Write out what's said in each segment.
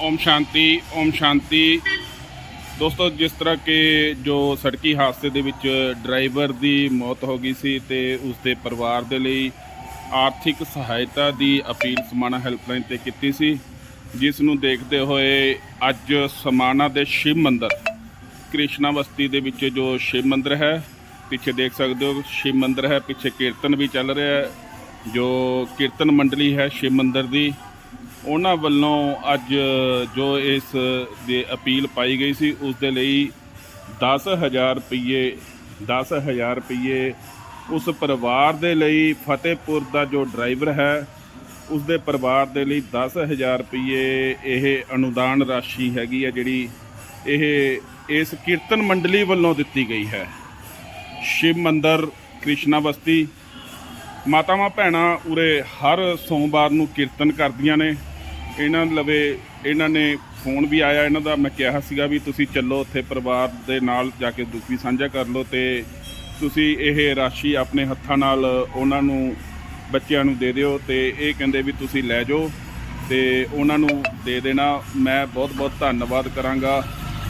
ਓਮ ਸ਼ਾਂਤੀ ਓਮ ਸ਼ਾਂਤੀ। ਦੋਸਤੋ, ਜਿਸ ਤਰ੍ਹਾਂ ਕਿ ਜੋ ਸੜਕੀ ਹਾਦਸੇ ਦੇ ਵਿੱਚ ਡਰਾਈਵਰ ਦੀ ਮੌਤ ਹੋ ਗਈ ਸੀ ਤੇ ਉਸ ਦੇ ਪਰਿਵਾਰ ਦੇ ਲਈ ਆਰਥਿਕ ਸਹਾਇਤਾ ਦੀ ਅਪੀਲ ਸਮਾਣਾ ਹੈਲਪਲਾਈਨ ਤੇ ਕੀਤੀ ਸੀ, ਜਿਸ ਨੂੰ ਦੇਖਦੇ ਹੋਏ ਅੱਜ ਸਮਾਣਾ ਦੇ ਸ਼ਿਵ ਮੰਦਰ, ਕ੍ਰਿਸ਼ਨਾ ਬਸਤੀ ਦੇ ਵਿੱਚ ਜੋ ਸ਼ਿਵ ਮੰਦਰ ਹੈ, ਪਿੱਛੇ ਦੇਖ ਸਕਦੇ ਹੋ, ਸ਼ਿਵ ਮੰਦਰ ਹੈ, ਪਿੱਛੇ ਕੀਰਤਨ ਵੀ ਚੱਲ ਰਿਹਾ ਹੈ, ਜੋ ਕੀਰਤਨ ਮੰਡਲੀ ਹੈ ਸ਼ਿਵ ਮੰਦਰ ਦੀ। ਉਹਨਾਂ ਵੱਲੋਂ ਅੱਜ ਜੋ ਇਸ ਦੇ ਅਪੀਲ ਪਾਈ ਗਈ ਸੀ, ਉਸ ਦੇ ਲਈ 10000 ਰੁਪਏ 10000 ਰੁਪਏ ਉਸ ਪਰਿਵਾਰ ਦੇ ਲਈ, ਫਤਿਹਪੁਰ ਦਾ ਜੋ ਡਰਾਈਵਰ ਹੈ, ਉਸ ਦੇ ਪਰਿਵਾਰ ਦੇ ਲਈ 10000 ਰੁਪਏ ਇਹ ਅਨੁਦਾਨ ਰਾਸ਼ੀ ਹੈਗੀ ਹੈ, ਜਿਹੜੀ ਇਹ ਇਸ ਕੀਰਤਨ ਮੰਡਲੀ ਵੱਲੋਂ ਦਿੱਤੀ ਗਈ ਹੈ। ਸ਼ਿਵ ਮੰਦਰ, ਕ੍ਰਿਸ਼ਨਾ ਬਸਤੀ, ਮਾਤਾਵਾਂ ਭੈਣਾਂ ਉਰੇ ਹਰ ਸੋਮਵਾਰ ਨੂੰ ਕੀਰਤਨ ਕਰਦੀਆਂ ਨੇ। ਇਹਨਾਂ ਲਵੇ, ਇਹਨਾਂ ਨੇ ਫੋਨ ਵੀ ਆਇਆ, ਇਹਨਾਂ ਦਾ ਮੈਂ ਕਿਹਾ ਸੀਗਾ ਵੀ ਤੁਸੀਂ ਚੱਲੋ ਉੱਥੇ ਪਰਿਵਾਰ ਦੇ ਨਾਲ ਜਾ ਕੇ ਦੁੱਖ ਵੀ ਸਾਂਝਾ ਕਰ ਲਓ ਤੇ ਤੁਸੀਂ ਇਹ ਰਾਸ਼ੀ ਆਪਣੇ ਹੱਥਾਂ ਨਾਲ ਉਹਨਾਂ ਨੂੰ, ਬੱਚਿਆਂ ਨੂੰ ਦੇ ਦਿਓ ਤੇ ਇਹ ਕਹਿੰਦੇ ਵੀ ਤੁਸੀਂ ਲੈ ਜਾਓ ਤੇ ਉਹਨਾਂ ਨੂੰ ਦੇ ਦੇਣਾ। ਮੈਂ ਬਹੁਤ ਬਹੁਤ ਧੰਨਵਾਦ ਕਰਾਂਗਾ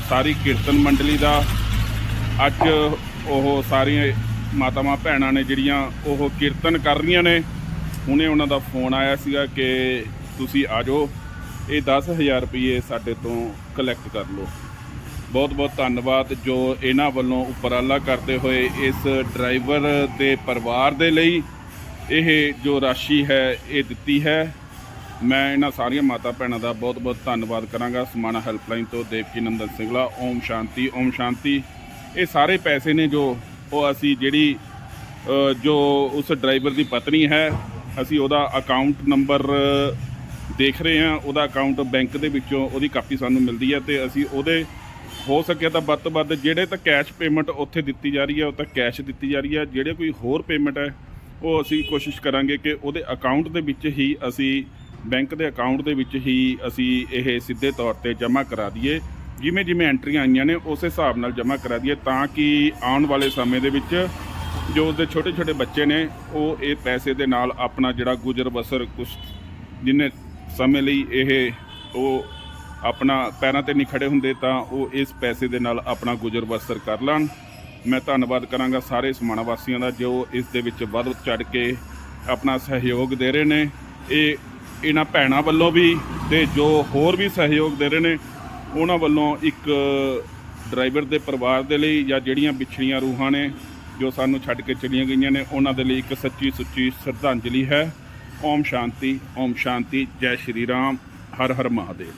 ਸਾਰੀ ਕੀਰਤਨ ਮੰਡਲੀ ਦਾ। ਅੱਜ ਉਹ ਸਾਰੀਆਂ ਮਾਤਾਵਾਂ ਭੈਣਾਂ ਨੇ ਜਿਹੜੀਆਂ ਉਹ ਕੀਰਤਨ ਕਰ ਰਹੀਆਂ ਨੇ। ਹੁਣੇ ਉਹਨਾਂ ਦਾ ਫੋਨ ਆਇਆ ਸੀਗਾ ਕਿ ਤੁਸੀਂ ਆ ਜਾਓ। ਇਹ 10000 ਰੁਪਏ ਸਾਡੇ ਤੋਂ ਕਲੈਕਟ ਕਰ ਲਓ। ਬਹੁਤ ਬਹੁਤ ਧੰਨਵਾਦ ਜੋ ਇਹਨਾਂ ਵੱਲੋਂ ਉਪਰਾਲਾ ਕਰਦੇ ਹੋਏ ਇਸ ਡਰਾਈਵਰ ਦੇ ਪਰਿਵਾਰ ਦੇ ਲਈ ਇਹ ਜੋ ਰਾਸ਼ੀ ਹੈ, ਇਹ ਦਿੱਤੀ ਹੈ। ਮੈਂ ਇਹਨਾਂ ਸਾਰੀਆਂ ਮਾਤਾ ਭੈਣਾਂ ਦਾ ਬਹੁਤ ਬਹੁਤ ਧੰਨਵਾਦ ਕਰਾਂਗਾ। ਸਮਾਣਾ ਹੈਲਪਲਾਈਨ ਤੋਂ ਦੇਵਕੀ ਨੰਦਨ ਸਿੰਘਲਾ ਓਮ ਸ਼ਾਂਤੀ ਓਮ ਸ਼ਾਂਤੀ। ਇਹ ਸਾਰੇ ਪੈਸੇ ਨੇ ਜੋ ਉਹ ਅਸੀਂ ਜਿਹੜੀ ਜੋ ਉਸ ਡਰਾਈਵਰ ਦੀ ਪਤਨੀ ਹੈ, ਅਸੀਂ ਉਹਦਾ ਅਕਾਊਂਟ ਨੰਬਰ ਦੇਖ ਰਹੇ ਹਾਂ, ਉਹਦਾ ਅਕਾਊਂਟ ਬੈਂਕ ਦੇ ਵਿੱਚੋਂ ਉਹਦੀ ਕਾਪੀ ਸਾਨੂੰ ਮਿਲਦੀ ਹੈ ਤੇ ਅਸੀਂ ਉਹਦੇ ਹੋ ਸਕਿਆ ਤਾਂ ਵੱਧ ਤੋਂ ਵੱਧ ਜਿਹੜੇ ਤਾਂ ਕੈਸ਼ ਪੇਮੈਂਟ ਉੱਥੇ ਦਿੱਤੀ ਜਾ ਰਹੀ ਹੈ, ਉਹ ਤਾਂ ਕੈਸ਼ ਦਿੱਤੀ ਜਾ ਰਹੀ ਹੈ। ਜਿਹੜੇ ਕੋਈ ਹੋਰ ਪੇਮੈਂਟ ਹੈ, ਉਹ ਅਸੀਂ ਕੋਸ਼ਿਸ਼ ਕਰਾਂਗੇ ਕਿ ਉਹਦੇ ਅਕਾਊਂਟ ਦੇ ਵਿੱਚ ਹੀ ਅਸੀਂ ਬੈਂਕ ਦੇ ਅਕਾਊਂਟ ਦੇ ਵਿੱਚ ਹੀ ਅਸੀਂ ਇਹ ਸਿੱਧੇ ਤੌਰ ਤੇ ਜਮ੍ਹਾਂ ਕਰਾ ਦਈਏ। ਜਿਵੇਂ ਜਿਵੇਂ ਐਂਟਰੀਆਂ ਆਈਆਂ ਨੇ, ਉਸੇ ਹਿਸਾਬ ਨਾਲ ਜਮ੍ਹਾਂ ਕਰਾ ਦਈਏ ਤਾਂ ਕਿ ਆਉਣ ਵਾਲੇ ਸਮੇਂ ਦੇ ਵਿੱਚ ਜੋ ਉਸਦੇ ਛੋਟੇ ਛੋਟੇ ਬੱਚੇ ਨੇ, ਉਹ ਇਹ ਪੈਸੇ ਦੇ ਨਾਲ ਆਪਣਾ ਜਿਹੜਾ ਗੁਜ਼ਰ ਬਸਰ ਕੁਛ ਜਿੰਨੇ ਸਮੇਂ ਲਈ ਇਹ ਉਹ ਆਪਣਾ ਪੈਰਾਂ ਤੇ ਨਹੀਂ ਖੜੇ ਹੁੰਦੇ ਤਾਂ ਉਹ ਇਸ ਪੈਸੇ ਦੇ ਨਾਲ ਆਪਣਾ ਗੁਜ਼ਰ ਬਸਰ ਕਰ ਲੈਣ। ਮੈਂ ਧੰਨਵਾਦ ਕਰਾਂਗਾ ਸਾਰੇ ਸਮਾਣਾ ਵਾਸੀਆਂ ਦਾ ਜੋ ਇਸ ਦੇ ਵਿੱਚ ਵੱਧ ਚੜ ਕੇ ਆਪਣਾ ਸਹਿਯੋਗ ਦੇ ਰਹੇ ਨੇ। ਇਹ ਇਹਨਾਂ ਭੈਣਾਂ ਵੱਲੋਂ ਵੀ ਤੇ ਜੋ ਹੋਰ ਵੀ ਸਹਿਯੋਗ ਦੇ ਰਹੇ ਨੇ, ਉਹਨਾਂ ਵੱਲੋਂ ਇੱਕ ਡਰਾਈਵਰ ਦੇ ਪਰਿਵਾਰ ਦੇ ਲਈ ਜਾਂ ਜਿਹੜੀਆਂ ਵਿਛੜੀਆਂ ਰੂਹਾਂ ਨੇ ਜੋ ਸਾਨੂੰ ਛੱਡ ਕੇ ਚਲੀਆਂ ਗਈਆਂ ਨੇ, ਉਹਨਾਂ ਦੇ ਲਈ ਇੱਕ ਸੱਚੀ ਸੁੱਚੀ ਸ਼ਰਧਾਂਜਲੀ ਹੈ। ਓਮ ਸ਼ਾਂਤੀ ਓਮ ਸ਼ਾਂਤੀ ਜੈ ਸ਼੍ਰੀ ਰਾਮ ਹਰ ਹਰ ਮਹਾਦੇਵ।